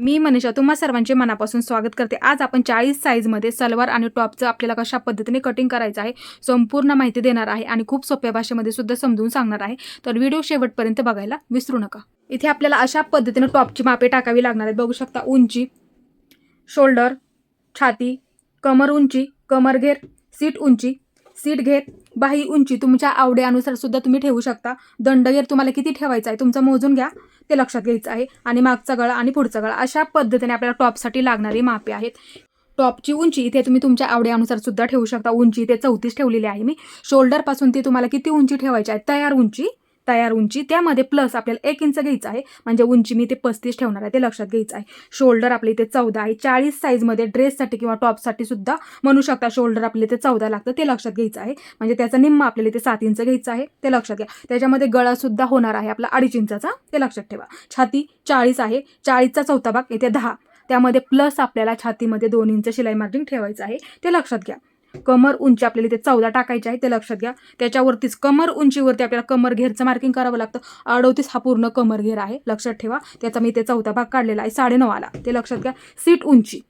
मी मनीषा तुम्हा सर्वांचे मनापासून स्वागत करते. आज आपण चाळीस साईजमध्ये सलवार आणि टॉपचं आपल्याला कशा पद्धतीने कटिंग करायचं आहे संपूर्ण माहिती देणार आहे आणि खूप सोप्या भाषेमध्ये सुद्धा समजून सांगणार आहे. तर व्हिडिओ शेवटपर्यंत बघायला विसरू नका. इथे आपल्याला अशा पद्धतीने टॉपची मापे टाकावी लागणार आहेत. बघू शकता उंची शोल्डर छाती कमर उंची कमरघेर सीट उंची सीट घेर बाही उंची. तुमच्या आवडीनुसार सुद्धा तुम्ही ठेवू शकता. दंडगेर तुम्हाला किती ठेवायचा आहे तुमचं मोजून घ्या. ते लक्षात घ्यायचं आहे. आणि मागचा गळा आणि पुढचा गळा अशा पद्धतीने आपल्याला टॉपसाठी लागणारी मापे आहेत. टॉपची उंची इथे तुम्ही तुमच्या आवडीनुसार सुद्धा ठेवू शकता. उंची इथे चौतीस ठेवलेली आहे मी. शोल्डरपासून ती तुम्हाला किती उंची ठेवायची आहे? तयार उंची तयार उंची त्यामध्ये प्लस आपल्याला एक इंच घ्यायचं आहे. म्हणजे उंची मी ते पस्तीस ठेवणार आहे ते लक्षात घ्यायचं आहे. शोल्डर आपले इथे चौदा आहे. चाळीस साईजमध्ये ड्रेससाठी किंवा टॉपसाठी सुद्धा म्हणू शकता शोल्डर आपले इथे चौदा लागतं ते लक्षात घ्यायचं आहे. म्हणजे त्याचा निम्मा आपल्याला इथे सात इंच घ्यायचं आहे ते लक्षात घ्या. त्याच्यामध्ये गळासुद्धा होणार आहे आपला अडीच इंचाचा ते लक्षात ठेवा. छाती चाळीस आहे. चाळीसचा चौथा भाग येथे दहा. त्यामध्ये प्लस आपल्याला छातीमध्ये दोन इंच शिलाई मार्जिन ठेवायचं आहे ते लक्षात घ्या. कमर उंची आपल्याला इथे चौदा टाकायची आहे ते लक्षात घ्या. त्याच्यावरतीच कमर उंचीवरती आपल्याला कमर घेरचं मार्किंग करावं लागतं. अडवतीस हा पूर्ण कमर घेर आहे लक्षात ठेवा. त्याचा मी इथे चौथा भाग काढलेला आहे साडेनऊ आला. ते लक्षात घ्या. सीट उंची.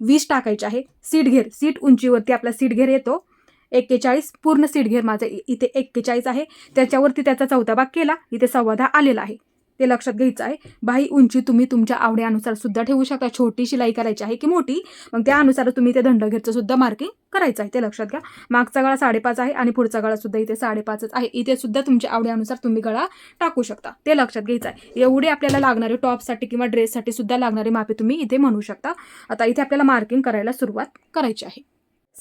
वीस टाकायची आहे सीट घेर. सीट उंचीवरती आपला सीट घेर येतो. एक्केचाळीस पूर्ण सीट घेर माझं इथे एक्केचाळीस आहे. त्याच्यावरती त्याचा चौथा भाग केला इथे सव्वा दहा आलेला आहे. ते लक्षात घ्यायचं आहे. बाही उंची तुम्ही तुमच्या आवड्यानुसार सुद्धा ठेवू शकता. छोटी शिलाई करायची आहे की मोठी? मग त्यानुसार तुम्ही ते दंडघेरचं सुद्धा मार्किंग करायचं आहे. ते लक्षात घ्या. मागचा गळा साडेपाच आहे आणि पुढचा गळा सुद्धा इथे साडेपाचच आहे. इथे सुद्धा तुमच्या आवड्यानुसार तुम्ही गळा टाकू शकता. ते लक्षात घ्यायचं आहे. एवढी आपल्याला लागणारे टॉपसाठी किंवा ड्रेससाठी सुद्धा लागणारी मापे तुम्ही इथे म्हणू शकता. आता इथे आपल्याला मार्किंग करायला सुरुवात करायची आहे.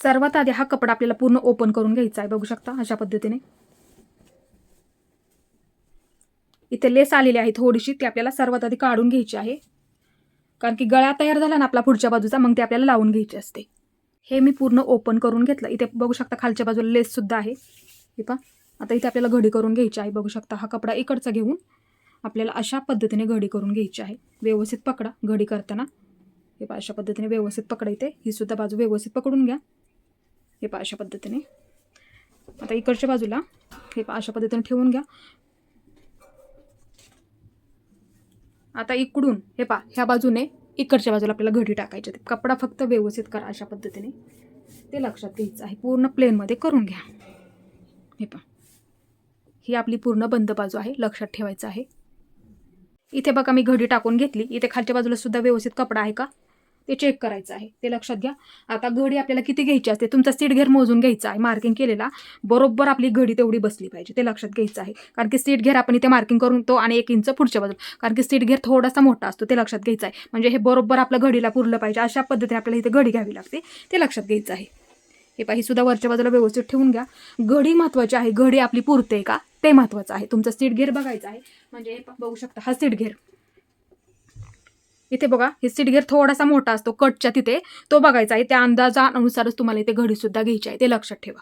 सर्वात आधी हा कपडा आपल्याला पूर्ण ओपन करून घ्यायचा आहे. बघू शकता अशा पद्धतीने. इथे लेस आलेली आहे थोडीशी ती आपल्याला सर्वात आधी काढून घ्यायची आहे. कारण की गळा तयार झाला ना आपला पुढच्या बाजूचा मग ते आपल्याला लावून घ्यायची असते. हे मी पूर्ण ओपन करून घेतलं. इथे बघू शकता खालच्या बाजूला लेससुद्धा आहे. हे पहा. आता इथे आपल्याला घडी करून घ्यायची आहे. बघू शकता हा कपडा इकडचा घेऊन आपल्याला अशा पद्धतीने घडी करून घ्यायची आहे. व्यवस्थित पकडा घडी करताना. हे पहा अशा पद्धतीने व्यवस्थित पकडा इथे. ही सुद्धा बाजू व्यवस्थित पकडून घ्या. हे पहा अशा पद्धतीने. आता इकडच्या बाजूला हे पहा अशा पद्धतीने ठेवून घ्या. आता इकडून हे पहा ह्या बाजूने इकडच्या बाजूला आपल्याला घडी टाकायची ते कपडा फक्त व्यवस्थित करा अशा पद्धतीने. ते लक्षात घ्यायचं आहे. पूर्ण प्लेनमध्ये करून घ्या. हे पहा. ही आपली पूर्ण बंद बाजू आहे. लक्षात ठेवायचं आहे. इथे बघा मी घडी टाकून घेतली. इथे खालच्या बाजूला सुद्धा व्यवस्थित कपडा आहे का? ते चेक करायचं आहे. ते लक्षात घ्या. आता घडी आपल्याला किती घ्यायची असते? तुमचा सीट घेर मोजून घ्यायचा आहे मार्किंग केलेला. बरोबर आपली घडी तेवढी बसली पाहिजे. ते लक्षात घ्यायचं आहे. कारण की सीट घेर आपण इथे मार्किंग करून तो आणि एक इंच पुढच्या बाजूला. कारण की सीट घेर थोडासा मोठा असतो. ते लक्षात घ्यायचं आहे. म्हणजे हे बरोबर आपलं घडीला पुरलं पाहिजे. अशा पद्धतीने आपल्याला इथे घडी घ्यावी लागते. ते लक्षात घ्यायचं आहे. हे पाही सुद्धा वरच्या बाजूला व्यवस्थित ठेवून घ्या. घडी महत्त्वाची आहे. घडी आपली पुरते का? ते महत्त्वाचं आहे. तुमचं सीट घेर बघायचं आहे. म्हणजे हे बघू शकता हा सीट घेर. इथे बघा हे सिडगेर थोडासा मोठा असतो कटच्या तिथे. तो बघायचा आहे त्या अंदाजानुसारच तुम्हाला इथे घडी सुद्धा घ्यायची आहे ते लक्षात ठेवा.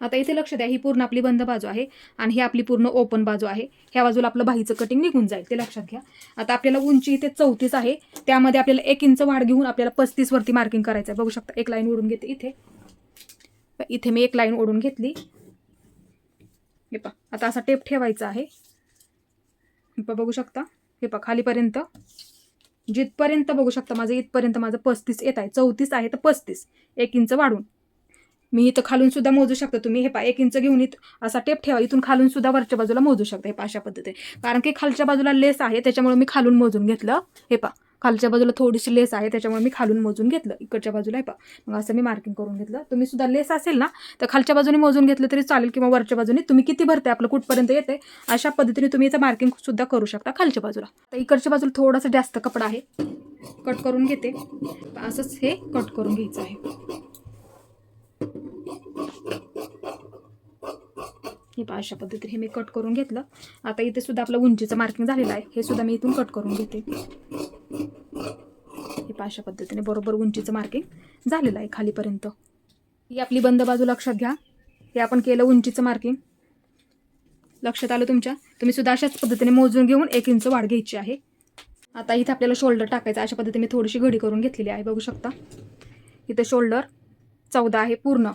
आता इथे लक्ष द्या ही पूर्ण आपली बंद बाजू आहे आणि ही आपली पूर्ण ओपन बाजू आहे. ह्या बाजूला आपलं बाहीचं कटिंग निघून जाईल ते लक्षात घ्या. आता आपल्याला उंची इथे चौतीस आहे त्यामध्ये आपल्याला एक इंच वाढ घेऊन आपल्याला पस्तीस वरती मार्किंग करायचं आहे. बघू शकता एक लाईन ओढून घेते इथे. इथे मी एक लाईन ओढून घेतली. हे पहा आता असा टेप ठेवायचा आहे. हे बघू शकता? हे पा खालीपर्यंत. जिथपर्यंत बघू शकता माझं इथपर्यंत माझं पस्तीस येत आहे. चौतीस आहे तर पस्तीस. एक इंच वाढून. मी इथं खालून सुद्धा मोजू शकता तुम्ही. हे पा एक इंच घेऊन इथं असा टेप ठेवा. इथून खालून सुद्धा वरच्या बाजूला मोजू शकता. हे पा अशा पद्धतीने. कारण की खालच्या बाजूला लेस आहे त्याच्यामुळे मी खालून मोजून घेतलं. हे पा खालच्या बाजूला थोडीशी लेस आहे त्याच्यामुळे मी खालून मोजून घेतलं. इकडच्या बाजूला आहे पा मग असं मी मार्किंग करून घेतलं. तुम्ही सुद्धा लेस असेल ना तर खालच्या बाजूने मोजून घेतलं तरी चालेल किंवा वरच्या बाजूने. तुम्ही किती भरते आपलं कुठपर्यंत येते अशा पद्धतीने तुम्ही इथं मार्किंग सुद्धा करू शकता खालच्या बाजूला. तर इकडच्या बाजूला थोडासा जास्त कपडा आहे. कट करून घेते. असंच हे कट करून घ्यायचं आहे. हे पहा अशा पद्धतीने हे मी कट करून घेतलं. आता इथे सुद्धा आपलं उंचीचं मार्किंग झालेलं आहे. हे सुद्धा मी इथून कट करून घेते. हे पहा अशा पद्धतीने बरोबर उंचीचं मार्किंग झालेलं आहे खालीपर्यंत. ही आपली बंद बाजू लक्षात घ्या. हे आपण केलं उंचीचं मार्किंग लक्षात आलं तुमच्या? तुम्ही सुद्धा अशाच पद्धतीने मोजून घेऊन एक इंच वाढ घ्यायची आहे. आता इथे आपल्याला शोल्डर टाकायचं अशा पद्धतीने मी थोडीशी घडी करून घेतलेली आहे. बघू शकता. इथे शोल्डर चौदा आहे पूर्ण.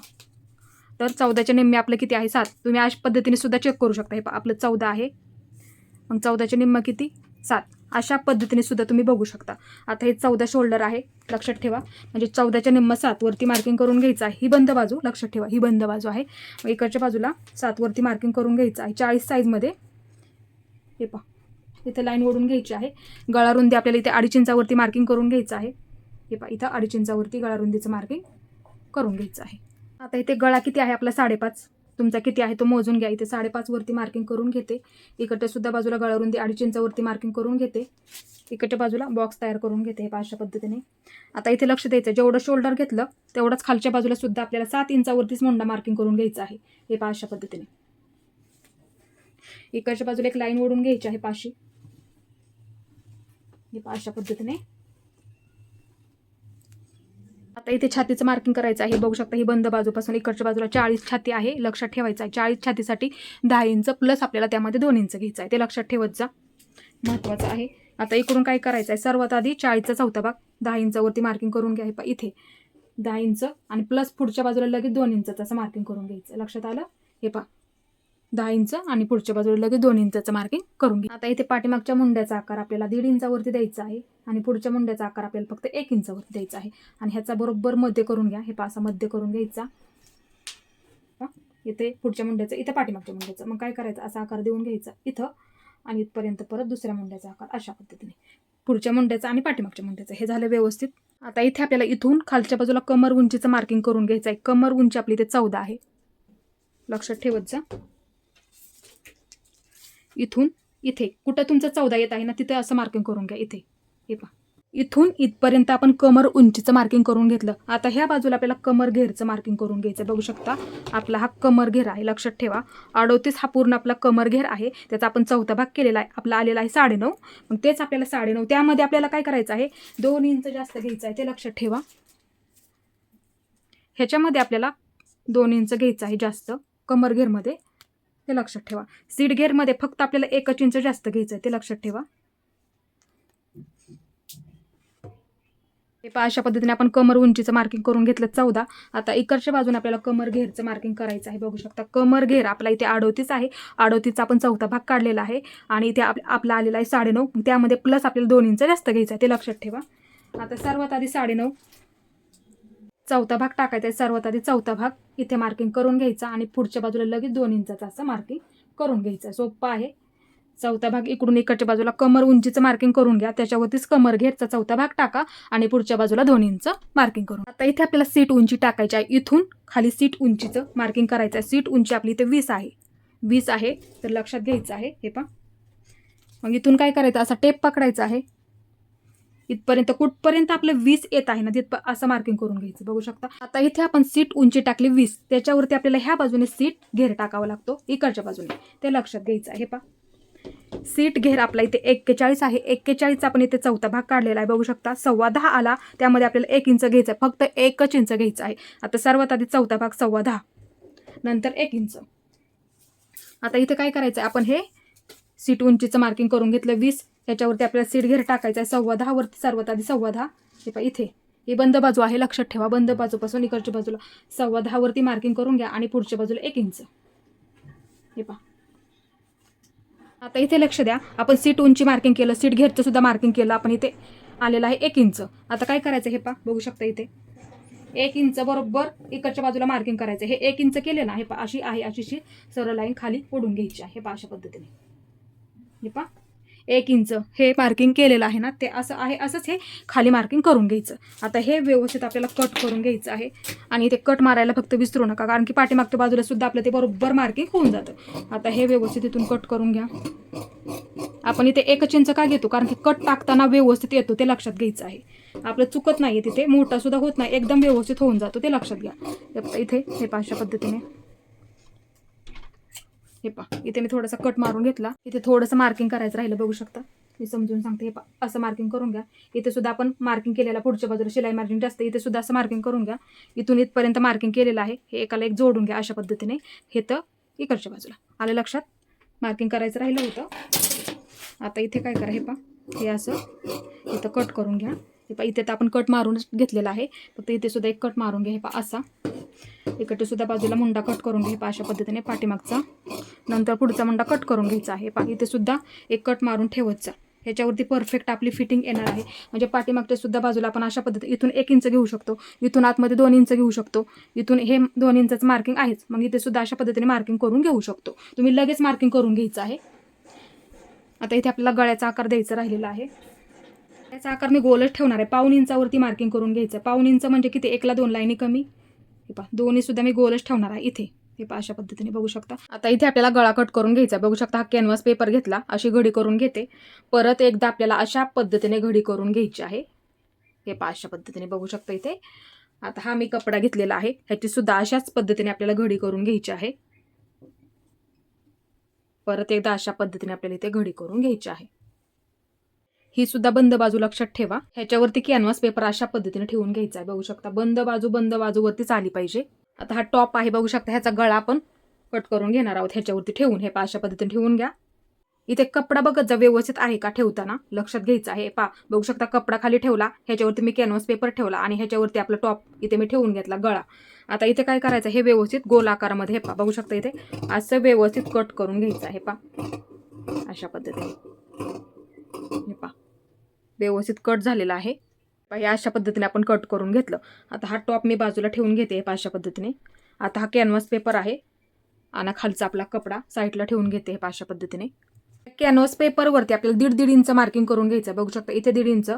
तर चौदाच्या निम्मे आपलं किती आहे? सात. तुम्ही अशा पद्धतीने सुद्धा चेक करू शकता. हे आपलं चौदा आहे. मग चौदाच्या निम्म किती? सात. अशा पद्धतीने सुद्धा तुम्ही बघू शकता. आता हे चौदा शोल्डर आहे. लक्षात ठेवा. म्हणजे चौदाच्या निम्म सात वरती मार्किंग करून घ्यायचं आहे. ही बंद बाजू. लक्षात ठेवा ही बंद बाजू आहे. मग इकडच्या बाजूला सात वरती मार्किंग करून घ्यायचं आहे. चाळीस साईजमध्ये हे पहा. इथे लाईन ओढून घ्यायची आहे. गळा रुंदी आपल्याला इथे अडीच इंचावरती मार्किंग करून घ्यायचं आहे. हे पहा इथं अडीच इंचावरती गळा रुंदीचं मार्किंग करून घ्यायचं आहे. आता इथे गळा किती आहे आपला? साडेपाच. तुमचा किती आहे? तो मोजून घ्या. इथे साडेपाच वरती मार्किंग करून घेते. इकडच्या सुद्धा बाजूला गळावरून दे अडीच इंचावरती मार्किंग करून घेते. इकडच्या बाजूला बॉक्स तयार करून घेते हे पाचशा अशा पद्धतीने. आता इथे लक्ष द्यायचं जेवढं शोल्डर घेतलं तेवढंच खालच्या बाजूला सुद्धा आपल्याला सात इंचावरतीच मुंडा मार्किंग करून घ्यायचं आहे. हे पहा अशा पद्धतीने. इकडच्या बाजूला एक लाईन ओढून घ्यायची आहे पाशी. हे पहा अशा पद्धतीने. आता इथे छातीचं मार्किंग करायचं आहे. बघू शकता ही बंद बाजूपासून इकडच्या बाजूला चाळीस छाती आहे. लक्षात ठेवायचं आहे. चाळीस छातीसाठी दहा इंच प्लस आपल्याला त्यामध्ये दोन इंच घ्यायचं आहे. ते लक्षात ठेवत जा. महत्त्वाचं आहे. आता इकडून काय करायचं आहे सर्वात आधी चाळीसचा चौथा भाग. दहा इंचावरती मार्किंग करून घ्या. हे इथे. दहा इंच आणि प्लस पुढच्या बाजूला लगेच दोन इंचाचं असं मार्किंग करून घ्यायचं. लक्षात आलं? हे पहा. दहा इंच आणि पुढच्या बाजूला लगेच दोन इंचाचं मार्किंग करून घ्या आता इथे पाठीमागच्या मुंड्याचा आकार आपल्याला दीड इंचावरती द्यायचा आहे आणि पुढच्या मुंड्याचा आकार आपल्याला फक्त एक इंचावरती द्यायचा आहे. आणि ह्याचा बरोबर मध्य करून घ्या. हे पासा मध्य करून घ्यायचा. इथे पुढच्या मुंड्याचं इथं पाठीमागच्या मुंड्याचं. मग काय करायचं? असा आकार देऊन घ्यायचा. इथं आणि इथपर्यंत परत दुसऱ्या मुंड्याचा आकार अशा पद्धतीने. पुढच्या मुंड्याचा आणि पाठीमागच्या मुंड्याचं. हे झालं व्यवस्थित. आता इथे आपल्याला इथून खालच्या बाजूला कमर उंचीचं मार्किंग करून घ्यायचं आहे. कमर उंची आपली इथे चौदा आहे. लक्षात ठेवत जा. इथून इथे. कुठं तुमचं चौदा येत आहे ना तिथे असं मार्किंग करून घ्या इथे. हे पहा. इथून इथपर्यंत आपण कमर उंचीचं मार्किंग करून घेतलं. आता ह्या बाजूला आपल्याला कमर घेरचं मार्किंग करून घ्यायचं. बघू शकता आपला हा कमर घेर आहे लक्षात ठेवा. अडोतीस हा पूर्ण आपला कमर घेर आहे. त्याचा आपण चौथा भाग केलेला आहे. आपला आलेला आहे साडेनऊ. मग तेच आपल्याला साडेनऊ. त्यामध्ये आपल्याला काय करायचं आहे? दोन इंच जास्त घ्यायचं आहे ते लक्षात ठेवा. ह्याच्यामध्ये आपल्याला दोन इंच घ्यायचं आहे जास्त कमर घेरमध्ये. ते लक्षात ठेवा. सीड घेरमध्ये फक्त आपल्याला एकच इंच जास्त घ्यायचं आहे ते लक्षात ठेवा. हे पहा अशा पद्धतीने आपण कमर उंचीचं मार्किंग करून घेतलं चौदा. आता इकडच्या बाजूने आपल्याला कमर घेरचं मार्किंग करायचं आहे बघू शकता. कमर घेर आपला इथे अडोतीच आहे. अडोतीचा आपण चौथा भाग काढलेला आहे आणि इथे आप आपला आलेला आहे साडेनऊ. त्यामध्ये प्लस आपल्याला दोन इंच जास्त घ्यायचं आहे ते लक्षात ठेवा. आता सर्वात आधी साडेनऊ. चौथा भाग टाकायचा आहे. सर्वात आधी चौथा भाग इथे मार्किंग करून घ्यायचा आणि पुढच्या बाजूला लगेच दोन इंचाचं असं मार्किंग करून घ्यायचं. सोपं आहे. चौथा भाग इकडून इकडच्या बाजूला कमर उंचीचं मार्किंग करून घ्या. त्याच्यावरतीच कमर घेरचा चौथा भाग टाका आणि पुढच्या बाजूला दोन इंच मार्किंग करून. आता इथे आपल्याला सीट उंची टाकायची आहे. इथून खाली सीट उंचीचं मार्किंग करायचं आहे. सीट उंची आपली इथे वीस आहे. वीस आहे. तर लक्षात घ्यायचं आहे. हे पण मग इथून काय करायचं? असा टेप पकडायचा आहे. इथपर्यंत कुठपर्यंत आपलं वीस येत आहे ना तिथं असं मार्किंग करून घ्यायचं. बघू शकता. आता इथे आपण सीट उंची टाकली वीस. त्याच्यावरती आपल्याला ह्या बाजूने सीट घेर टाकावा लागतो. इकडच्या बाजूने. ते लक्षात घ्यायचं आहे पा सीट घेर आपला इथे एक्केचाळीस आहे. एक्केचाळीसचा आपण इथे चौथा भाग काढलेला आहे. बघू शकता सव्वा दहा आला. त्यामध्ये आपल्याला एक इंच घ्यायचं आहे. फक्त एकच इंच घ्यायचं आहे. आता सर्वात आधी चौथा भाग सव्वा दहा. नंतर एक इंच. आता इथे काय करायचं आहे आपण हे सीट उंचीचं मार्किंग करून घेतलं वीस. याच्यावरती आपल्याला सीट घेर टाकायचा आहे. सव्वा दहावरती सर्वात आधी सव्वा दहा. हे पहा इथे. ही बंद बाजू आहे लक्षात ठेवा. बंद बाजूपासून इकडच्या बाजूला. सव्वा दहावरती मार्किंग करून घ्या आणि पुढच्या बाजूला एक इंच हे पहा. आता इथे लक्ष द्या. आपण सीट उंची मार्किंग केलं सीट घेरचं सुद्धा मार्किंग केलं आपण इथे आलेलं आहे एक इंच आता काय करायचं हे पहा? बघू शकता इथे. एक इंच बरोबर इकडच्या बाजूला मार्किंग करायचं. हे एक इंच केले ना हे पहा अशी आहे अशीशी सरळ लाईन खाली ओढून घ्यायची आहे. हे पहा अशा पद्धतीने. हे पहा. एक इंच हे मार्किंग केलेलं आहे ना ते असं आहे असंच हे खाली मार्किंग करून घ्यायचं. आता हे व्यवस्थित आपल्याला कट करून घ्यायचं आहे. आणि ते कट मारायला फक्त विसरू नका कारण की पाठीमागच्या बाजूला सुद्धा आपलं ते बरोबर मार्किंग होऊन जातं. आता हे व्यवस्थित इथून कट करून घ्या. आपण इथे एकच इंच का घेतो? कारण की कट टाकताना व्यवस्थित येतो ते लक्षात घ्यायचं आहे. आपलं चुकत नाही तिथे मोठा सुद्धा होत नाही एकदम व्यवस्थित होऊन जातो ते लक्षात घ्या. इथे हे पाचशा पद्धतीने. हे पा. इथे मी थोडासा कट मारून घेतला. इथे थोडंसं मार्किंग करायचं राहिलं बघू शकता. मी समजून सांगते हे पा. असं मार्किंग करून घ्या. इथे सुद्धा आपण मार्किंग केलेला पुढच्या बाजूला शिलाई मार्किंग जास्त इथे सुद्धा असं मार्किंग करून घ्या. इथून इथपर्यंत मार्किंग केलेलं आहे. हे एकाला एक जोडून घ्या अशा पद्धतीने. हे तर इकडच्या बाजूला. आलं लक्षात? मार्किंग करायचं राहिलं होतं. आता इथे काय करा हे पा. हे असं. इथं कट करून घ्या. हे पा इथे तर आपण कट मारूनच घेतलेला आहे. फक्त इथे सुद्धा एक कट मारून घे पा असा. इकडे सुद्धा बाजूला मुंडा कट करून घे पा अशा पद्धतीने पाठीमागचा. नंतर पुढचा मुंडा कट करून घ्यायचा आहे पा इथे सुद्धा एक कट मारून ठेवतचा ह्याच्यावरती परफेक्ट आपली फिटिंग येणार आहे. म्हणजे पाठीमागच्या सुद्धा बाजूला आपण अशा पद्धतीने इथून एक इंच घेऊ शकतो इथून आतमध्ये दोन इंच घेऊ शकतो इथून हे दोन इंचाचं मार्किंग आहेच. मग इथे सुद्धा अशा पद्धतीने मार्किंग करून घेऊ शकतो. तुम्ही लगेच मार्किंग करून घ्यायचं आहे. आता इथे आपल्याला गळ्याचा आकार द्यायचा राहिलेला आहे. त्याचा आकार मी गोलच ठेवणार आहे. पाऊन इंचावरती मार्किंग करून घ्यायचं. पाऊन इंच म्हणजे किती? एकला दोन लाईनी कमी. हे पहा दोन्ही सुद्धा मी गोलच ठेवणार आहे इथे. हे पहा अशा पद्धतीने बघू शकता. आता इथे आपल्याला गळा कट करून घ्यायचा बघू शकता हा कॅनव्हास पेपर घेतला. अशी घडी करून घेते. परत एकदा आपल्याला अशा पद्धतीने घडी करून घ्यायची आहे. हे पहा अशा पद्धतीने बघू शकता इथे. आता हा मी कपडा घेतलेला आहे. ह्याची सुद्धा अशाच पद्धतीने आपल्याला घडी करून घ्यायची आहे. परत एकदा अशा पद्धतीने आपल्याला इथे घडी करून घ्यायची आहे. ही सुद्धा बंद बाजू लक्षात ठेवा. ह्याच्यावरती कॅनव्हास पेपर अशा पद्धतीने ठेवून घ्यायचा आहे. बघू शकता बंद बाजू बंद बाजूवरतीच आली पाहिजे. आता हा टॉप आहे बघू शकता ह्याचा गळा आपण कट करून घेणार आहोत. ह्याच्यावरती ठेवून हे पा अशा पद्धतीने ठेवून घ्या. इथे कपडा बघत जा व्यवस्थित आहे का ठेवताना? लक्षात घ्यायचं आहे. पा बघू शकता कपडा खाली ठेवला ह्याच्यावरती मी कॅनव्हास पेपर ठेवला आणि ह्याच्यावरती आपला टॉप इथे मी ठेवून घेतला गळा. आता इथे काय करायचं हे व्यवस्थित गोल आकारामध्ये हे पा बघू शकता इथे असं व्यवस्थित कट करून घ्यायचं आहे पा अशा पद्धतीने. हे पा व्यवस्थित कट झालेला आहे. पाहिजे हे अशा पद्धतीने आपण कट करून घेतलं. आता हा टॉप मी बाजूला ठेवून घेते हे पहा अशा पद्धतीने. आता हा कॅनव्हास पेपर आहे. आणि खालचा आपला कपडा साईडला ठेवून घेते हे पहा अशा पद्धतीने. कॅनव्हास पेपरवरती आपल्याला दीड दीड इंच मार्किंग करून घ्यायचं. आहे. बघू शकता इथे दीड इंच.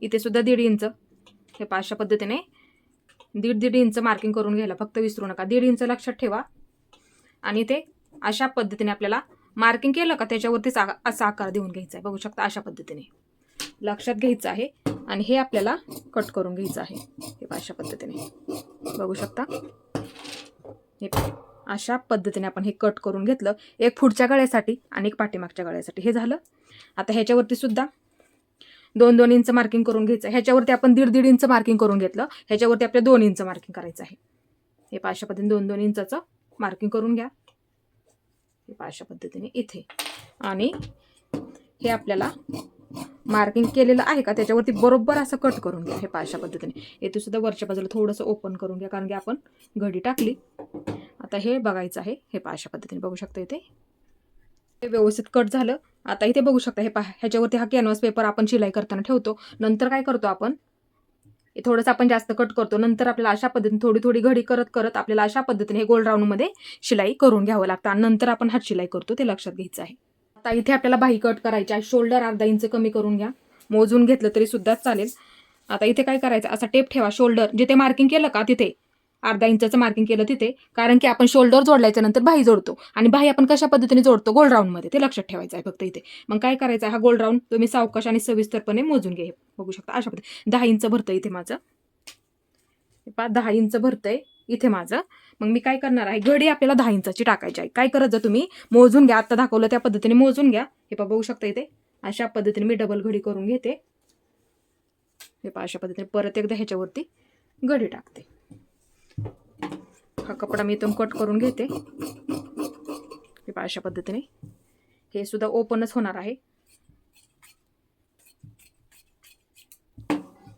इथे सुद्धा दीड इंच. हे पहा अशा पद्धतीने. दीड दीड इंच मार्किंग करून घ्यायला. फक्त विसरू नका. दीड इंच लक्षात ठेवा. आणि ते अशा पद्धतीने आपल्याला मार्किंग केलं का त्याच्यावरतीच आ- असा आकार देऊन घ्यायचा आहे. बघू शकता अशा पद्धतीने. लक्षात घ्यायचं आहे आणि हे आपल्याला कट करून घ्यायचं आहे. हे अशा पद्धतीने. बघू शकता? हे अशा पद्धतीने आपण हे कट करून घेतलं. एक पुढच्या गळ्यासाठी आणि एक पाठीमागच्या गळ्यासाठी. हे झालं. आता ह्याच्यावरती सुद्धा दोन दोन इंच मार्किंग करून घ्यायचं ह्याच्यावरती आपण दीड दीड इंच मार्किंग करून घेतलं. ह्याच्यावरती आपल्या दोन इंच मार्किंग करायचं आहे. हे पाचशे अशा पद्धतीने दोन दोन इंचाचं मार्किंग करून घ्या. हे अशा पद्धतीने इथे. आणि हे आपल्याला मार्किंग केलेलं आहे का? त्याच्यावरती बरोबर असं कट करून घ्या हे पाशा अशा पद्धतीने. येथे सुद्धा वरच्या बाजूला थोडंसं ओपन करून घ्या कारण की आपण घडी टाकली. आता हे बघायचं आहे हे पाशा अशा पद्धतीने बघू शकता इथे. हे व्यवस्थित कट झालं. आता इथे बघू शकता हे पहा ह्याच्यावरती हा कॅनव्हास पेपर आपण शिलाई करताना ठेवतो. नंतर काय करतो आपण? थोडंसं आपण जास्त कट करतो. नंतर आपल्याला अशा पद्धतीने थोडी थोडी घडी करत करत आपल्याला अशा पद्धतीने हे गोल राऊंडमध्ये शिलाई करून घ्यावं लागतं. आणि नंतर आपण हात शिलाई करतो ते लक्षात घ्यायचं आहे. आता इथे आपल्याला बाही कट करायची आहे. शोल्डर अर्धा इंच कमी करून घ्या. मोजून घेतलं तरी सुद्धा चालेल. आता इथे काय करायचं? असा टेप ठेवा. शोल्डर जिथे मार्किंग केलं का? तिथे. अर्धा इंचाचं मार्किंग केलं तिथे कारण की आपण शोल्डर जोडल्याच्या नंतर बाही जोडतो. आणि बाही आपण कशा पद्धतीने जोडतो? गोल राऊंडमध्ये ते लक्षात ठेवायचं आहे फक्त इथे. मग काय करायचं? आहे हा गोल राऊंड तुम्ही सावकाश आणि सविस्तरपणे मोजून घे. बघू शकता. अशा पद्धती दहा इंच भरतं इथे माझं. हे दहा इंच भरतंय इथे माझं. मग मी काय करणार आहे? घडी आपल्याला दहा इंचाची टाकायची आहे. काय करत जा तुम्ही? मोजून घ्या. आत्ता दाखवलं त्या पद्धतीने मोजून घ्या. हे पहा बघू शकता इथे. अशा पद्धतीने मी डबल घडी करून घेते. हे पा अशा पद्धतीने परत एकदा ह्याच्यावरती घडी टाकते. हा कपडा मी इथून कट करून घेते. हे पहा अशा पद्धतीने. हे सुद्धा ओपनच होणार आहे.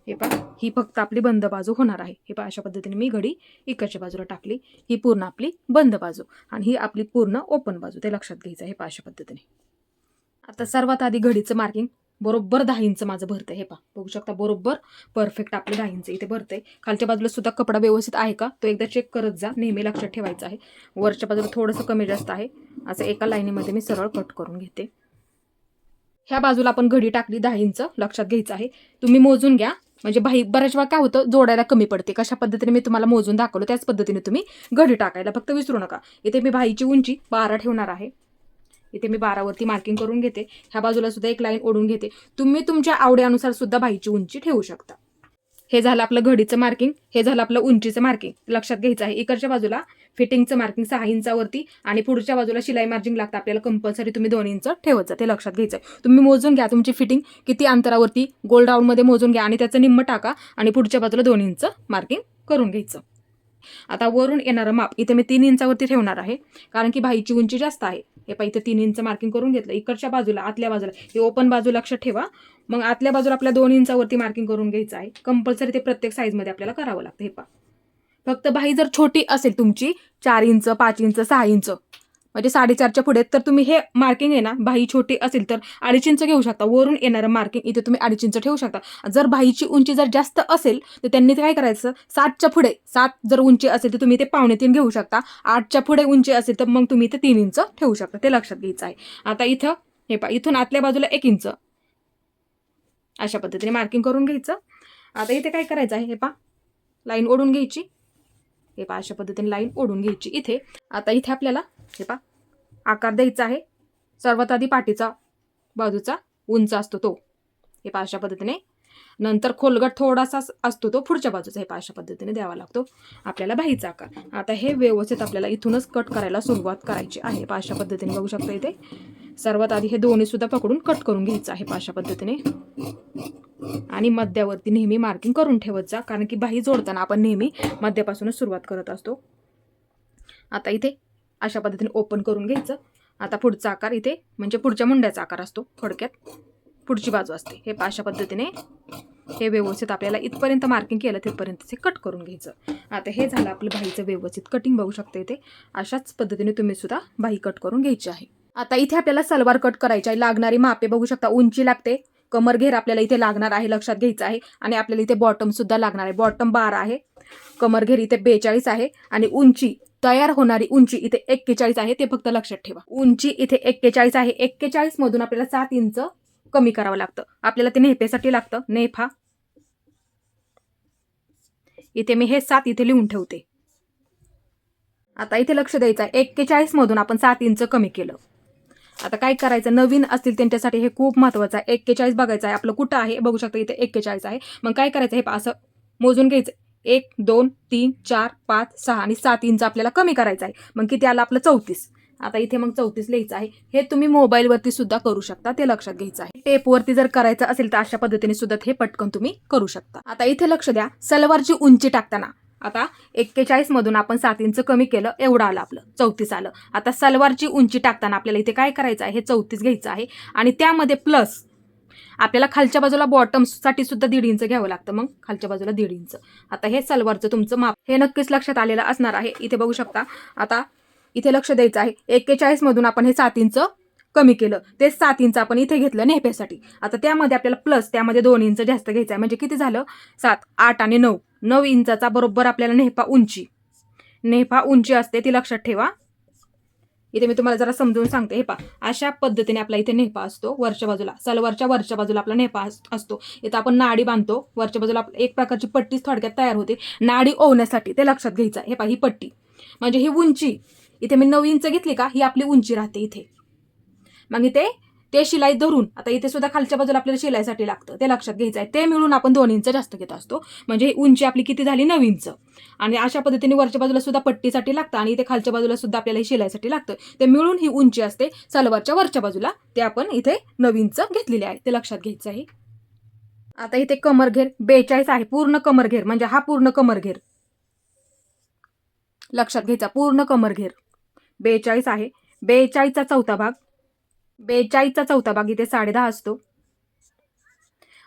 हे पा ही फक्त आपली बंद बाजू होणार आहे. हे पा अशा पद्धतीने मी घडी इकडच्या बाजूला टाकली. ही पूर्ण आपली बंद बाजू आणि ही आपली पूर्ण ओपन बाजू. ते लक्षात घ्यायचं आहे हे पहा अशा पद्धतीने. आता सर्वात आधी घडीचं मार्किंग बरोबर दहा इंच माझं भरतं हे पा बघू शकता बरोबर परफेक्ट आपलं दहा इंच इथे भरतंय. खालच्या बाजूला सुद्धा कपडा व्यवस्थित आहे का? तो एकदा चेक करत जा. नेहमी लक्षात ठेवायचं आहे. वरच्या बाजूला थोडंसं कमी जास्त आहे. असं एका लाईनीमध्ये मी सरळ कट करून घेते. ह्या बाजूला आपण घडी टाकली दहा इंच लक्षात घ्यायचं आहे. तुम्ही मोजून घ्या. म्हणजे भाई बऱ्याच वेळा काय होतं जोडायला कमी पडते. कशा पद्धतीने मी तुम्हाला मोजून दाखवलं त्याच पद्धतीने तुम्ही घडी टाकायला फक्त विसरू नका. इथे मी बाईची उंची बारा ठेवणार आहे. इथे मी बारावरती मार्किंग करून घेते. ह्या बाजूला सुद्धा एक लाईन ओढून घेते. तुम्ही तुमच्या आवडीनुसार सुद्धा बाईची उंची ठेवू शकता. हे झालं आपलं घडीचं मार्किंग हे झालं आपलं उंचीचं मार्किंग लक्षात घ्यायचं आहे इकडच्या बाजूला फिटिंगचं मार्किंग सहा इंचावरती आणि पुढच्या बाजूला शिलाई मार्जिंग लागतं आपल्याला कंपल्सरी तुम्ही दोन इंच ठेवायचं ते लक्षात घ्यायचं आहे तुम्ही मोजून घ्या तुमची फिटिंग किती अंतरावरती गोल राऊंडमध्ये मोजून घ्या आणि त्याचं निम्म टाका आणि पुढच्या बाजूला दोन इंच मार्किंग करून घ्यायचं. आता वरून येणारं माप इथे मी तीन इंचावरती ठेवणार आहे कारण की भाईची उंची जास्त आहे. हे पहा इथं तीन इंच मार्किंग करून घेतलं. इकडच्या बाजूला आतल्या बाजूला. हे ओपन बाजू लक्षात ठेवा. मग आतल्या बाजूला आपल्या दोन इंचावरती मार्किंग करून घ्यायचं आहे. कंपल्सरी ते प्रत्येक साईजमध्ये आपल्याला करावं लागतं हे पहा. फक्त बाही जर छोटी असेल तुमची चार इंच पाच इंच सहा इंच म्हणजे साडेचारच्या पुढे तर तुम्ही हे मार्किंग आहे ना बाही छोटी असेल तर अडीच इंच घेऊ शकता. वरून येणारं मार्किंग इथे तुम्ही अडीच इंच ठेवू शकता. जर बाहीची उंची जर जास्त असेल तर त्यांनी ते काय करायचं? सातच्या पुढे सात जर उंची असेल तर तुम्ही ते पावणे तीन घेऊ शकता. आठच्या पुढे उंची असेल तर मग तुम्ही ते तीन इंच ठेवू शकता. ते लक्षात घ्यायचं आहे. आता इथं हे पा इथून आतल्या बाजूला एक इंच. अशा पद्धतीने मार्किंग करून घ्यायचं. आता इथे काय करायचं आहे? हे पा लाईन ओढून घ्यायची. हे पा अशा पद्धतीने लाईन ओढून घ्यायची इथे. आता इथे आपल्याला हे पा आकार द्यायचा आहे. सर्वात आधी पाठीचा बाजूचा उंच असतो तो. हे पाशा पद्धतीने. नंतर खोलगट थोडासा असतो तो. पुढच्या बाजूचा हे पाशा पद्धतीने द्यावा लागतो. आपल्याला बाहीचा आकार. आता हे व्यवस्थित आपल्याला इथूनच कट करायला सुरुवात करायची आहे. पाशा पद्धतीने बघू शकता इथे. सर्वात आधी हे दोन्ही सुद्धा पकडून कट करून घ्यायचं आहे पाशा पद्धतीने. आणि मध्यावरती नेहमी मार्किंग करून ठेवत जा. कारण की बाही जोडताना आपण नेहमी मध्यापासूनच सुरुवात करत असतो. आता इथे अशा पद्धतीने ओपन करून घ्यायचं. आता पुढचा आकार इथे म्हणजे पुढच्या मुंड्याचा आकार असतो थोडक्यात. पुढची बाजू असते. हे अशा पद्धतीने हे व्यवस्थित आपल्याला इथपर्यंत मार्किंग केलं तिथपर्यंत ते कट करून घ्यायचं. आता हे झालं आपलं बाहीचं व्यवस्थित कटिंग बघू शकते इथे. अशाच पद्धतीने तुम्ही सुद्धा बाही कट करून घ्यायची आहे. आता इथे आपल्याला सलवार कट करायची आहे. लागणारी मापे बघू शकता. उंची लागते. कमर घेर आपल्याला इथे लागणार आहे लक्षात घ्यायचं आहे. आणि आपल्याला इथे बॉटम सुद्धा लागणार आहे. बॉटम बारा आहे. कमर घेर इथे बेचाळीस आहे. आणि उंची तयार होणारी उंची इथे एक्केचाळीस आहे ते फक्त लक्षात ठेवा. उंची इथे एक्केचाळीस आहे एक्केचाळीस मधून आपल्याला सात इंच कमी करावं लागतं. आपल्याला ते नेफेसाठी लागतं. नेफा. इथे मी हे सात इथे लिहून ठेवते. आता इथे लक्ष द्यायचं आहे. एक्केचाळीस मधून आपण सात इंच कमी केलं. आता काय करायचं? नवीन असतील त्यांच्यासाठी हे खूप महत्त्वाचं आहे. एक्केचाळीस बघायचं आहे. आपलं कुठं आहे? बघू शकता इथे एक्केचाळीस आहे. मग काय करायचं? हे असं मोजून घ्यायचं. एक दोन तीन चार पाच सहा आणि सात इंच आपल्याला कमी करायचं आहे. मग किती आलं आपलं? चौतीस. आता इथे मग चौतीस लिहायचं आहे. हे तुम्ही मोबाईलवरती सुद्धा करू शकता ते लक्षात घ्यायचं आहे. टेपवरती जर करायचं असेल तर अशा पद्धतीने सुद्धा हे पटकन तुम्ही करू शकता. आता इथे लक्ष द्या. सलवारची उंची टाकताना. आता एक्केचाळीस मधून आपण सात इंच कमी केलं एवढं आलं आपलं. चौतीस आलं. आता सलवारची उंची टाकताना आपल्याला इथे काय करायचं आहे? हे चौतीस घ्यायचं आहे. आणि त्यामध्ये प्लस आपल्याला खालच्या बाजूला बॉटम्ससाठी सुद्धा दीड इंच घ्यावं लागतं. मग खालच्या बाजूला दीड इंच आता हे सलवारचं तुमचं माप हे नक्कीच लक्षात आलेलं असणार आहे. इथे बघू शकता. आता इथे लक्ष द्यायचं आहे. एक्केचाळीसमधून आपण हे सात इंच कमी केलं. ते सात इंच आपण इथे घेतलं नेहप्यासाठी आता त्यामध्ये आपल्याला प्लस त्यामध्ये दोन इंच जास्त घ्यायचं आहे. म्हणजे किती झालं? सात आठ आणि नऊ. नऊ इंचाचा बरोबर आपल्याला नेहपा उंची. नेहपा उंची असते ती लक्षात ठेवा. इथे मी तुम्हाला जरा समजून सांगते. हे पा अशा पद्धतीने आपला इथे नेहपा असतो वरच्या बाजूला. सलवारच्या वरच्या बाजूला आपला नेपा असतो. इथं आपण नाडी बांधतो वरच्या बाजूला एक प्रकारची पट्टीच थोडक्यात तयार होते. नाडी ओवण्यासाठी ते लक्षात घ्यायचं हे पा ही पट्टी. म्हणजे ही उंची. इथे मी नऊ इंच घेतली का? ही आपली उंची राहते इथे. मग इथे ते शिलाई धरून आता इथे सुद्धा खालच्या बाजूला आपल्याला शिलाईसाठी लागतं. ते लक्षात घ्यायचं आहे ते मिळून आपण दोन इंच जास्त घेत असतो. म्हणजे उंची आपली किती झाली? नऊ इंच. आणि अशा पद्धतीने वरच्या बाजूला सुद्धा पट्टीसाठी लागतं आणि इथे खालच्या बाजूला सुद्धा आपल्याला ही शिलाईसाठी लागतं. ते मिळून ही उंची असते. सलवारच्या वरच्या बाजूला ते आपण इथे नऊ इंच घेतलेले आहे. ते लक्षात घ्यायचं आहे आता इथे कमरघेर बेचाळीस आहे. पूर्ण कमरघेर. म्हणजे हा पूर्ण कमरघेर. लक्षात घ्यायचा. पूर्ण कमरघेर. बेचाळीस आहे. बेचाळीसचा चौथा भाग. बेचाळीसचा चौथा भाग इथे साडेदहा असतो.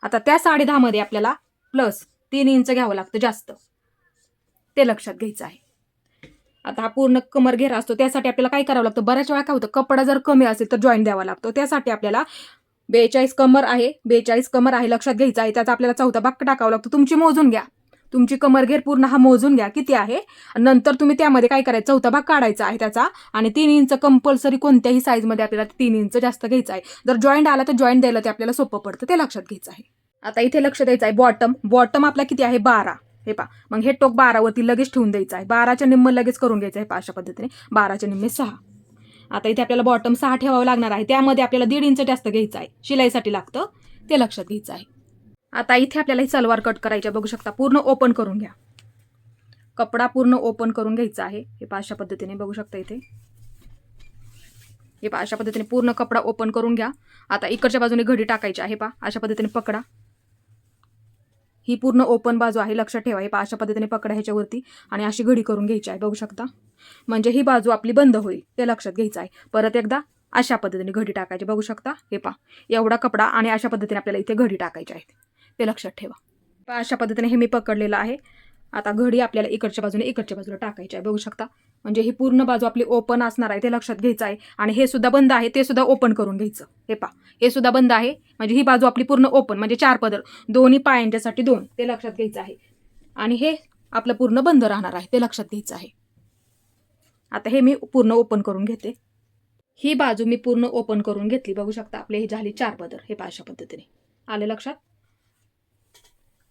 आता त्या साडेदहामध्ये आपल्याला प्लस तीन इंच घ्यावं लागतं जास्त. ते लक्षात घ्यायचं आहे. आता हा पूर्ण कमर घेरा असतो त्यासाठी आपल्याला काय करावं लागतं? बऱ्याच वेळा काय होतं कपडा जर कमी असेल तर जॉईन द्यावा लागतो. त्यासाठी आपल्याला बेचाळीस कमर आहे बेचाळीस कमर आहे लक्षात घ्यायचं आहे. त्याचा आपल्याला चौथा भाग टाकावा लागतो. तुमची मोजून घ्या. तुमची कमरघेर पूर्ण हा मोजून घ्या किती आहे? नंतर तुम्ही त्यामध्ये काय करायचं? चौथा भाग काढायचा आहे त्याचा. आणि तीन इंच कंपल्सरी कोणत्याही साईजमध्ये आपल्याला तीन इंच जास्त घ्यायचं आहे. जर जॉईंट आला तर जॉईंट द्यायला ते आपल्याला सोपं पडतं. ते लक्षात घ्यायचं आहे. आता इथे लक्ष द्यायचं आहे. बॉटम बॉटम आपला किती आहे? बारा. हे पा मग हे टोक बारावरती लगेच ठेवून द्यायचं आहे. बाराच्या निम्म लगेच करून घ्यायचं आहे अशा पद्धतीने. बाराच्या निम्मे सहा. आता इथे आपल्याला बॉटम सहा ठेवावं लागणार आहे. त्यामध्ये आपल्याला दीड इंच जास्त घ्यायचं आहे. शिलाईसाठी लागतं. ते लक्षात घ्यायचं आहे. आता इथे आपल्याला ही सलवार कट करायची आहे, बघू शकता पूर्ण ओपन करून घ्या. कपडा पूर्ण ओपन करून घ्यायचा आहे. हे पहा अशा पद्धतीने बघू शकता इथे. हे पा अशा पद्धतीने पूर्ण कपडा ओपन करून घ्या. आता इकडच्या बाजूने घडी टाकायची आहे पा अशा पद्धतीने पकडा. ही पूर्ण ओपन बाजू आहे लक्षात ठेवा. हे पा अशा पद्धतीने पकडा ह्याच्यावरती आणि अशी घडी करून घ्यायची आहे बघू शकता. म्हणजे ही बाजू आपली बंद होईल ते लक्षात घ्यायचं आहे. परत एकदा अशा पद्धतीने घडी टाकायची बघू शकता. हे पा एवढा कपडा आणि अशा पद्धतीने आपल्याला इथे घडी टाकायची आहे. ते लक्षात ठेवा. अशा पद्धतीने हे मी पकडलेलं आहे. आता घडी आपल्याला इकडच्या बाजूने इकडच्या बाजूला टाकायची आहे. बघू शकता. म्हणजे ही पूर्ण बाजू आपली ओपन असणार आहे ते लक्षात घ्यायचं आहे. आणि हे सुद्धा बंद आहे ते सुद्धा ओपन करून घ्यायचं. हे पा हे सुद्धा बंद आहे. म्हणजे ही बाजू आपली पूर्ण ओपन म्हणजे चार पदर. दोन्ही पायांच्यासाठी दोन. ते लक्षात घ्यायचं आहे. आणि हे आपलं पूर्ण बंद राहणार आहे. ते लक्षात घ्यायचं आहे. आता हे मी पूर्ण ओपन करून घेते. ही बाजू मी पूर्ण ओपन करून घेतली. बघू शकता. आपले हे झाली चार पदर. हे पाशा अशा पद्धतीने. आले लक्षात?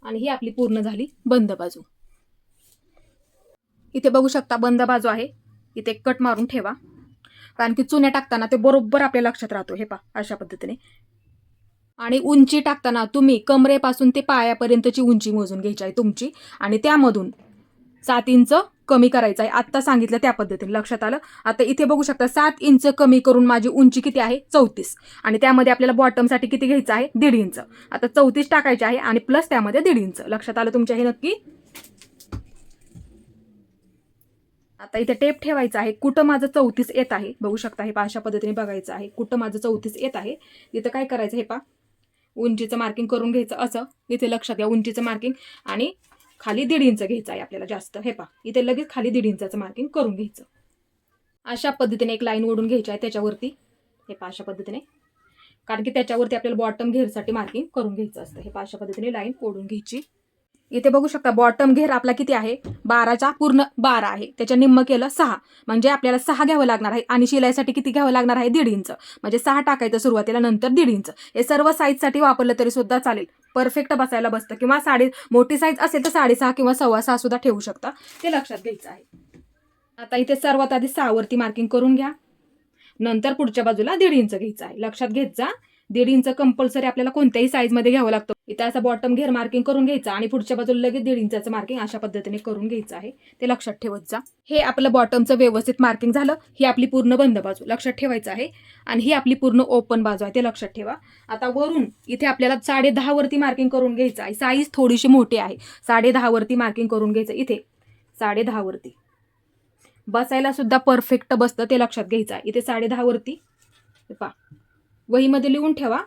आणि ही आपली पूर्ण झाली बंद बाजू. इथे बघू शकता बंद बाजू आहे. इथे कट मारून ठेवा. कारण की चुन्या टाकताना ते बरोबर आपल्या लक्षात राहतो. हे पा अशा पद्धतीने. आणि उंची टाकताना तुम्ही कमरेपासून ते पायापर्यंतची उंची मोजून घ्यायची आहे तुमची. आणि त्यामधून सात इंच कमी करायचं आहे. आत्ता सांगितलं त्या पद्धतीने. लक्षात आलं? आता इथे बघू शकता सात इंच कमी करून माझी उंची किती आहे? चौतीस. आणि त्यामध्ये आपल्याला बॉटमसाठी किती घ्यायचं आहे? दीड इंच. आता चौतीस टाकायचे आहे आणि प्लस त्यामध्ये दीड इंच. लक्षात आलं तुमच्या हे नक्की? आता इथे टेप ठेवायचा आहे. कुठं माझं चौतीस येत आहे? बघू शकता हे पा अशा पद्धतीने बघायचं आहे. कुठं माझं चौतीस येत आहे? इथं काय करायचं हे पा उंचीचं मार्किंग करून घ्यायचं असं. इथे लक्षात घ्या उंचीचं मार्किंग आणि खाली दीड इंच घ्यायचं आहे आपल्याला जास्त. हे पा इथे लगेच खाली दीड इंचाचं मार्किंग करून घ्यायचं. अशा पद्धतीने एक लाईन ओढून घ्यायची आहे त्याच्यावरती. हे पा अशा पद्धतीने. कारण की त्याच्यावरती आपल्याला बॉटम घेरसाठी मार्किंग करून घ्यायचं असतं. हे पा अशा पद्धतीने लाईन ओढून घ्यायची. इथे बघू शकता बॉटम घेर आपला किती आहे? बाराचा पूर्ण बारा आहे. त्याच्या निम्म केलं सहा. म्हणजे आपल्याला सहा घ्यावं लागणार आहे आणि शिलाईसाठी किती घ्यावं लागणार आहे? दीड इंच म्हणजे सहा टाकायचं सुरुवातीला नंतर दीड इंच हे सर्व साईजसाठी वापरलं तरी सुद्धा चालेल. परफेक्ट बसायला बसतं. किंवा साडे मोठी साईज असेल तर साडेसहा किंवा सव्वा सहा सुद्धा ठेवू शकता. ते लक्षात घ्यायचं आहे. आता इथे सर्वात आधी सहावरती मार्किंग करून घ्या. नंतर पुढच्या बाजूला दीड इंच घ्यायचं आहे. लक्षात घेत जा. दीड इंच कंपल्सरी आपल्याला कोणत्याही साईजमध्ये घ्यावं लागतं. इथे असं बॉटम घेर मार्किंग करून घ्यायचं आणि पुढच्या बाजूला लगेच दीड इंचाचं मार्किंग अशा पद्धतीने करून घ्यायचं आहे. ते लक्षात ठेवत जा. हे आपलं बॉटमचं व्यवस्थित मार्किंग झालं. ही आपली पूर्ण बंद बाजू लक्षात ठेवायचं आहे. आणि ही आपली पूर्ण ओपन बाजू आहे ते लक्षात ठेवा. आता वरून इथे आपल्याला साडे दहा वरती मार्किंग करून घ्यायचं आहे. साईज थोडीशी मोठी आहे. साडे दहा वरती मार्किंग करून घ्यायचं इथे. साडे दहा वरती. बसायला सुद्धा परफेक्ट बसतं ते लक्षात घ्यायचं आहे. इथे साडे दहा वरती. वहीमध्ये लिहून ठेवा.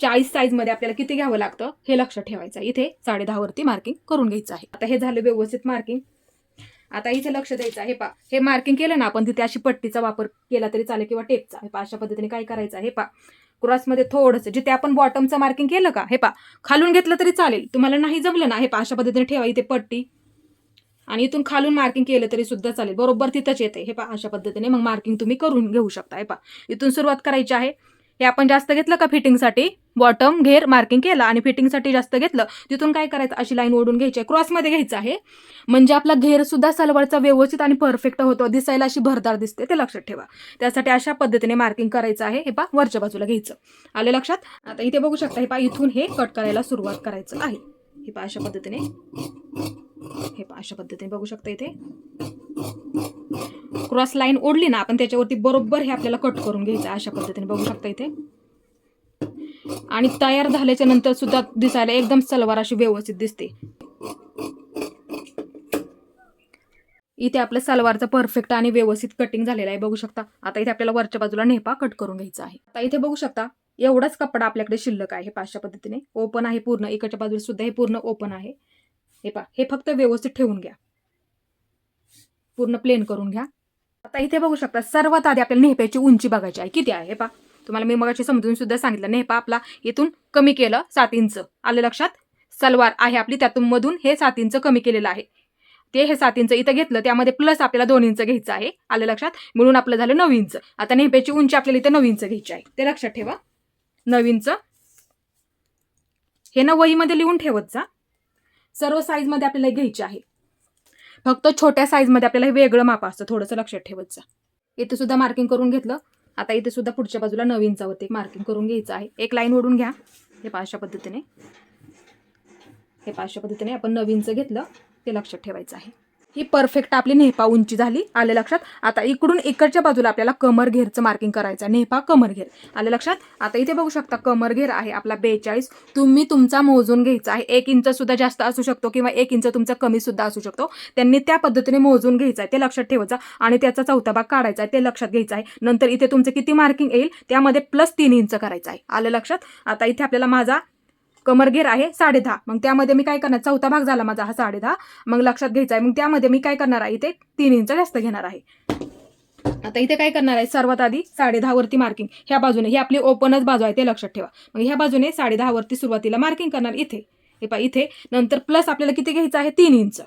चाळीस साईजमध्ये आपल्याला किती घ्यावं लागतं हे लक्षात ठेवायचं आहे. इथे साडे दहावरती मार्किंग करून घ्यायचं आहे. आता हे झालं व्यवस्थित मार्किंग आता इथे लक्ष द्यायचं आहे. हे पा हे मार्किंग केलं ना आपण तिथे अशी पट्टीचा वापर केला तरी चालेल किंवा टेपचा हे पा अशा पद्धतीने काय करायचं आहे. हे पा क्रॉसमध्ये थोडंसं जिथे आपण बॉटमचं मार्किंग केलं का हे पा खालून घेतलं तरी चालेल. तुम्हाला नाही जमलं ना हे पा अशा पद्धतीने ठेवा इथे पट्टी. आणि इथून खालून मार्किंग केलं तरी सुद्धा चालेल. बरोबर तिथंच येते. हे पा अशा पद्धतीने मग मार्किंग तुम्ही करून घेऊ शकता. हे पा इथून सुरुवात करायची आहे. हे आपण जास्त घेतलं का फिटिंगसाठी? बॉटम घेर मार्किंग केलं आणि फिटिंगसाठी जास्त घेतलं. तिथून काय करायचं? अशी लाईन ओढून घ्यायची आहे. क्रॉसमध्ये घ्यायचं आहे. म्हणजे आपला घेरसुद्धा सलवारचा व्यवस्थित आणि परफेक्ट होतो. दिसायला अशी भरदार दिसते. ते लक्षात ठेवा. त्यासाठी अशा पद्धतीने मार्किंग करायचं आहे. हे पा वरच्या बाजूला घ्यायचं. आले लक्षात? आता इथे बघू शकता. हे पा इथून हे कट करायला सुरुवात करायचं आहे. हे पा अशा पद्धतीने. हे अशा पद्धतीने बघू शकता इथे. क्रॉस लाईन ओढली ना आपण त्याच्यावरती बरोबर हे आपल्याला कट करून घ्यायचं अशा पद्धतीने बघू शकता इथे. आणि तयार झाल्याच्यानंतर सुद्धा दिसायला एकदम सलवार अशी व्यवस्थित दिसते. इथे आपलं सलवारचं परफेक्ट आणि व्यवस्थित कटिंग झालेलं आहे बघू शकता. आता इथे आपल्याला वरच्या बाजूला नेपा कट करून घ्यायचा आहे. आता इथे बघू शकता एवढाच कपडा आपल्याकडे शिल्लक आहे हे पाचशा पद्धतीने. ओपन आहे पूर्ण इकडच्या बाजूला सुद्धा हे पूर्ण ओपन आहे. हे पा हे फक्त व्यवस्थित ठेवून घ्या. पूर्ण प्लेन करून घ्या. आता इथे बघू शकता सर्वात आधी आपल्याला नेहप्याची उंची बघायची आहे. किती आहे? हे पा तुम्हाला मी मगाशी समजून सुद्धा सांगितलं. नेहपा आपला इथून कमी केलं सात इंच. आलं लक्षात? सलवार आहे आपली त्यातून मधून हे सात इंच कमी केलेलं आहे. ते हे सात इंच इथं घेतलं त्यामध्ये प्लस आपल्याला दोन इंच घ्यायचं आहे. आलं लक्षात? मिळून आपलं झालं नऊ इंच. आता नेहप्याची उंची आपल्याला इथं नऊ इंच घ्यायची आहे. ते लक्षात ठेवा. नऊ इंच. हे ना वहीमध्ये लिहून ठेवत जा. सर्व साईजमध्ये आपल्याला घ्यायची आहे. फक्त छोट्या साईजमध्ये आपल्याला हे वेगळं माप असतं थोडंसं लक्षात ठेवत जा. इथे सुद्धा मार्किंग करून घेतलं. आता इथे सुद्धा पुढच्या बाजूला नऊ इंचावरती मार्किंग करून घ्यायचं आहे. एक लाईन ओढून घ्या. हे पाचशा पद्धतीने. हे पाचशा पद्धतीने आपण नऊ इंच घेतलं ते लक्षात ठेवायचं आहे. ही परफेक्ट आपली नेहपा उंची झाली. आले लक्षात? आता इकडून इकडच्या बाजूला आपल्याला कमर घेरचं मार्किंग करायचं आहे नेहपा कमर घेर. आले लक्षात? आता इथे बघू शकता कमर घेर आहे आपला बेचाळीस. तुम्ही तुमचा मोजून घ्यायचा आहे. एक इंच सुद्धा जास्त असू शकतो किंवा एक इंच तुमचा कमी सुद्धा असू शकतो. त्यांनी त्या पद्धतीने मोजून घ्यायचं आहे ते लक्षात ठेवायचं आणि त्याचा चौथा भाग काढायचा आहे. ते लक्षात घ्यायचं आहे. नंतर इथे तुमचं किती मार्किंग येईल? त्यामध्ये प्लस तीन इंच करायचं आहे. आलं लक्षात? आता इथे आपल्याला माझा कमरघेर आहे साडे दहा मग त्यामध्ये मी काय करणार? चौथा भाग झाला माझा हा साडे दहा मग लक्षात घ्यायचा आहे मग त्यामध्ये मी काय करणार आहे इथे? तीन इंच जास्त घेणार आहे. आता इथे काय करणार आहे? सर्वात आधी साडे वरती मार्किंग ह्या बाजूने ही आपली ओपनच बाजू आहे ते लक्षात ठेवा. मग ह्या बाजूने साडे वरती सुरुवातीला मार्किंग करणार इथे. हे पा इथे. नंतर प्लस आपल्याला किती घ्यायचं आहे? तीन इंच.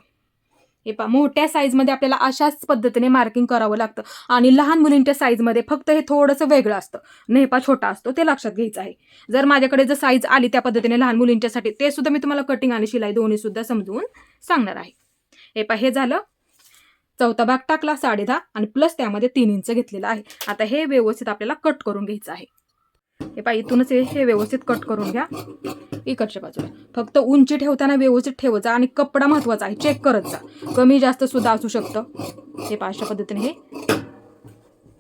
हे पा मोठ्या साईजमध्ये आपल्याला अशाच पद्धतीने मार्किंग करावं लागतं. आणि लहान मुलींच्या साईजमध्ये फक्त हे थोडंसं वेगळं असतं. नेहपा छोटा असतो ते लक्षात घ्यायचं आहे. जर माझ्याकडे जर साईज आली त्या पद्धतीने लहान मुलींच्यासाठी ते सुद्धा मी तुम्हाला कटिंग आणि शिलाई दोन्ही सुद्धा समजवून सांगणार आहे. हे पा हे झालं. चौथा भाग टाकला साडे दहा आणि प्लस त्यामध्ये तीन इंच घेतलेलं आहे. आता हे व्यवस्थित आपल्याला कट करून घ्यायचं आहे. हे पा इथूनच हे व्यवस्थित कट करून घ्या. इकडच्या बाजूला. फक्त उंची ठेवताना व्यवस्थित ठेवायचा आणि कपडा महत्त्वाचा आहे. चेक करत जा. कमी जास्त सुद्धा असू शकतं. हे पा अशा पद्धतीने हे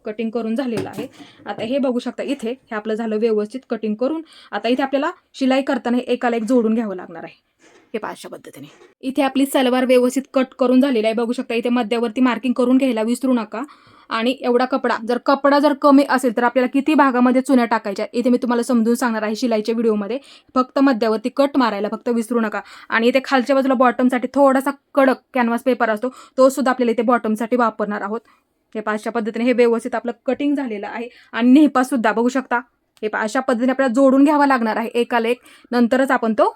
कटिंग करून झालेलं आहे. आता हे बघू शकता इथे हे आपलं झालं व्यवस्थित कटिंग करून. आता इथे आपल्याला शिलाई करताना हे एकाला एक जोडून घ्यावं लागणार आहे. हे पाचशा अशा पद्धतीने. इथे आपली सलवार व्यवस्थित कट करून झालेली आहे. बघू शकता इथे मध्यावरती मार्किंग करून घ्यायला विसरू नका. आणि एवढा कपडा. जर कपडा जर कमी असेल तर आपल्याला किती भागामध्ये चुन्या टाकायच्या इथे मी तुम्हाला समजून सांगणार आहे शिलाईच्या व्हिडिओमध्ये. फक्त मध्यावरती कट मारायला फक्त विसरू नका. आणि इथे खालच्या बाजूला बॉटमसाठी थोडासा कडक कॅनव्हास पेपर असतो तो सुद्धा आपल्याला इथे बॉटमसाठी वापरणार आहोत. हे पहा अशा पद्धतीने हे व्यवस्थित आपलं कटिंग झालेलं आहे. आणि नेहपासुद्धा बघू शकता. हे पहा अशा पद्धतीने आपल्याला जोडून घ्यावा लागणार आहे एकाला एक. नंतरच आपण तो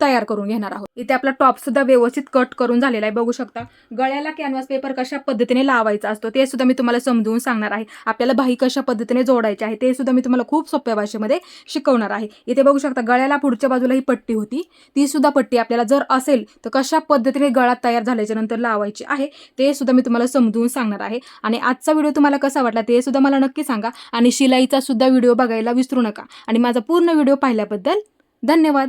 तयार करून घेणार आहोत. इथे आपला टॉप सुद्धा व्यवस्थित कट करून झालेला आहे. बघू शकता गळ्याला कॅनव्हास पेपर कशा पद्धतीने लावायचा असतो ते सुद्धा मी तुम्हाला समजवून सांगणार आहे. आपल्याला बाही कशा पद्धतीने जोडायची आहे ते सुद्धा मी तुम्हाला खूप सोप्या भाषेमध्ये शिकवणार आहे. इथे बघू शकता गळ्याला पुढच्या बाजूला ही पट्टी होती. ती सुद्धा पट्टी आपल्याला जर असेल तर कशा पद्धतीने गळा तयार झाल्याच्यानंतर लावायची आहे ते सुद्धा मी तुम्हाला समजवून सांगणार आहे. आणि आजचा व्हिडिओ तुम्हाला कसा वाटला ते सुद्धा मला नक्की सांगा. आणि शिलाईचा सुद्धा व्हिडिओ बघायला विसरू नका. आणि माझा पूर्ण व्हिडिओ पाहिल्याबद्दल धन्यवाद.